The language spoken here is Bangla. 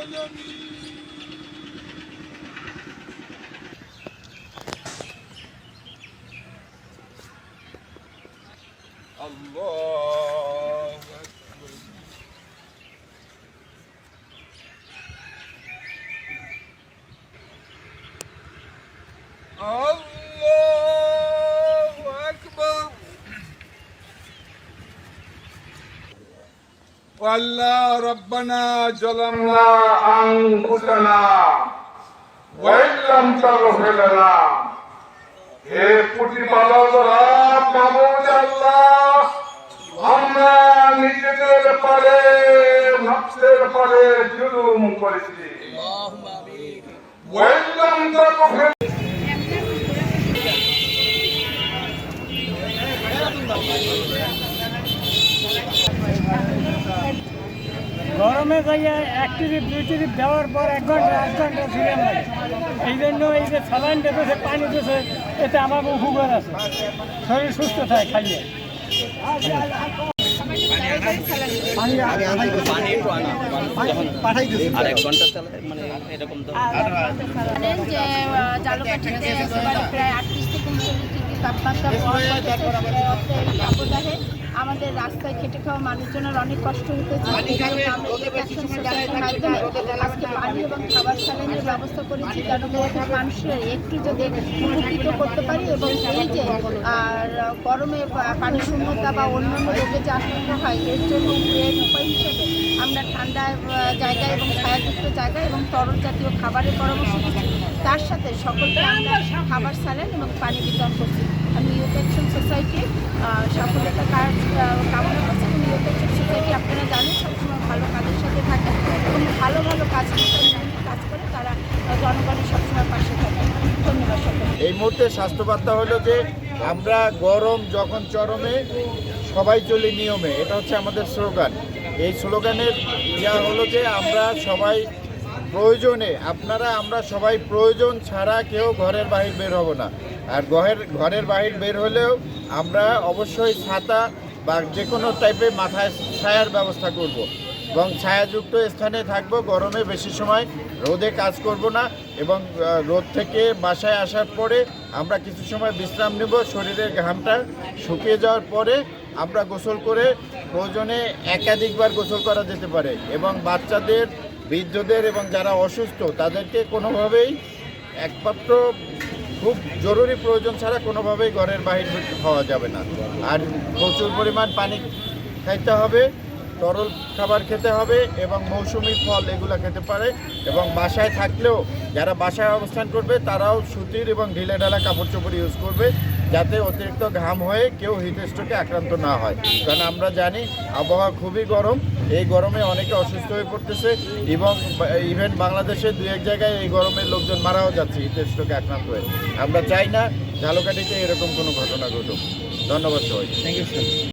Allah! والله ربنا ظلمنا أنفسنا وإن لم تغفر لنا হে প্রতিপালক রব মাহমুদ আল্লাহ আমরা নিজেদের পারে নফসের পারে জুলুম করেছি ওয়াইলাম তাগফির গরমে যাইয়া এক ট্রিপ দুই ট্রিপ দেওয়ার পর এক ঘণ্টা এক ঘণ্টা সিরিয়াল লাগে এই জন্য এই যে স্যালাইন দেবে পানি দিয়েছে এতে আমার উপকার আছে। শরীর সুস্থ থাকে খাইয়ে। আর এক ঘণ্টা চালায় মানে এরকম তো জানেন যে আহ, প্রায় আটত্রিশ থেকে উনচল্লিশ ডিগ্রি তাপমাত্রা আমাদের রাস্তায় খেটে খাওয়া মানুষজনের অনেক কষ্ট হতেছে। আজকে পানি এবং খাবার স্যালাইনের ব্যবস্থা করেছি যেন মানুষের একটু যদি উপকৃত করতে পারি এবং এই যে আর গরমে পা- পানি শূন্যতা বা অন্যান্য রোগে যে আক্রান্ত হয় এর জন্য উপায় হিসেবে আমরা ঠান্ডা জায়গায় এবং ছায়াযুক্ত জায়গায় এবং তরল জাতীয় খাবারের পরামর্শ দিচ্ছি। তার সাথে সকলকে আমরা খাবার স্যালাইন এবং পানি বিতরণ করছি। আমি কাজ করে তারা জনগণের সবসময় পাশে থাকে ধন্যবাদ এই মুহূর্তে স্বাস্থ্য বার্তা হলো যে আমরা গরম যখন চরমে, সবাই চলি নিয়মে। এটা হচ্ছে আমাদের স্লোগান। এই স্লোগানের ইয়া হলো যে আমরা সবাই প্রয়োজনে, আপনারা, আমরা সবাই প্রয়োজন ছাড়া কেউ ঘরের বাহির বের হব না। আর ঘরের ঘরের বাহির বের হলেও আমরা অবশ্যই ছাতা বা যে কোনো টাইপের মাথায় ছায়ার ব্যবস্থা করব। এবং ছায়াযুক্ত স্থানে থাকব। গরমে বেশি সময় রোদে কাজ করব না এবং রোদ থেকে বাসায় আসার পরে আমরা কিছু সময় বিশ্রাম নেব। শরীরের ঘামটা শুকিয়ে যাওয়ার পরে আমরা গোসল করে প্রয়োজনে একাধিকবার গোসল করা যেতে পারে এবং বাচ্চাদের, বৃদ্ধদের এবং যারা অসুস্থ তাদেরকে কোনোভাবেই একমাত্র খুব জরুরি প্রয়োজন ছাড়া কোনোভাবেই ঘরের বাহির হওয়া যাবে না। আর প্রচুর পরিমাণ পানি খাইতে হবে। তরল খাবার খেতে হবে এবং মৌসুমি ফল এগুলো খেতে পারে এবং বাসায় থাকলেও যারা বাসায় অবস্থান করবে, তারাও সুতির এবং ঢিলে ঢালা কাপড় চোপড় ইউজ করবে যাতে অতিরিক্ত ঘাম হয়ে কেউ হিটস্ট্রোকে আক্রান্ত না হয়। কারণ আমরা জানি আবহাওয়া খুবই গরম। এই গরমে অনেকে অসুস্থ হয়ে পড়তেছে এবং ইভেন বাংলাদেশে দু এক জায়গায় এই গরমে লোকজন মারাও যাচ্ছে হিটস্ট্রোকে আক্রান্ত হয়ে। আমরা চাই না ঝালকাঠিতে এরকম কোনো ঘটনা ঘটুক। ধন্যবাদ সবাই থ্যাংক ইউ স্যার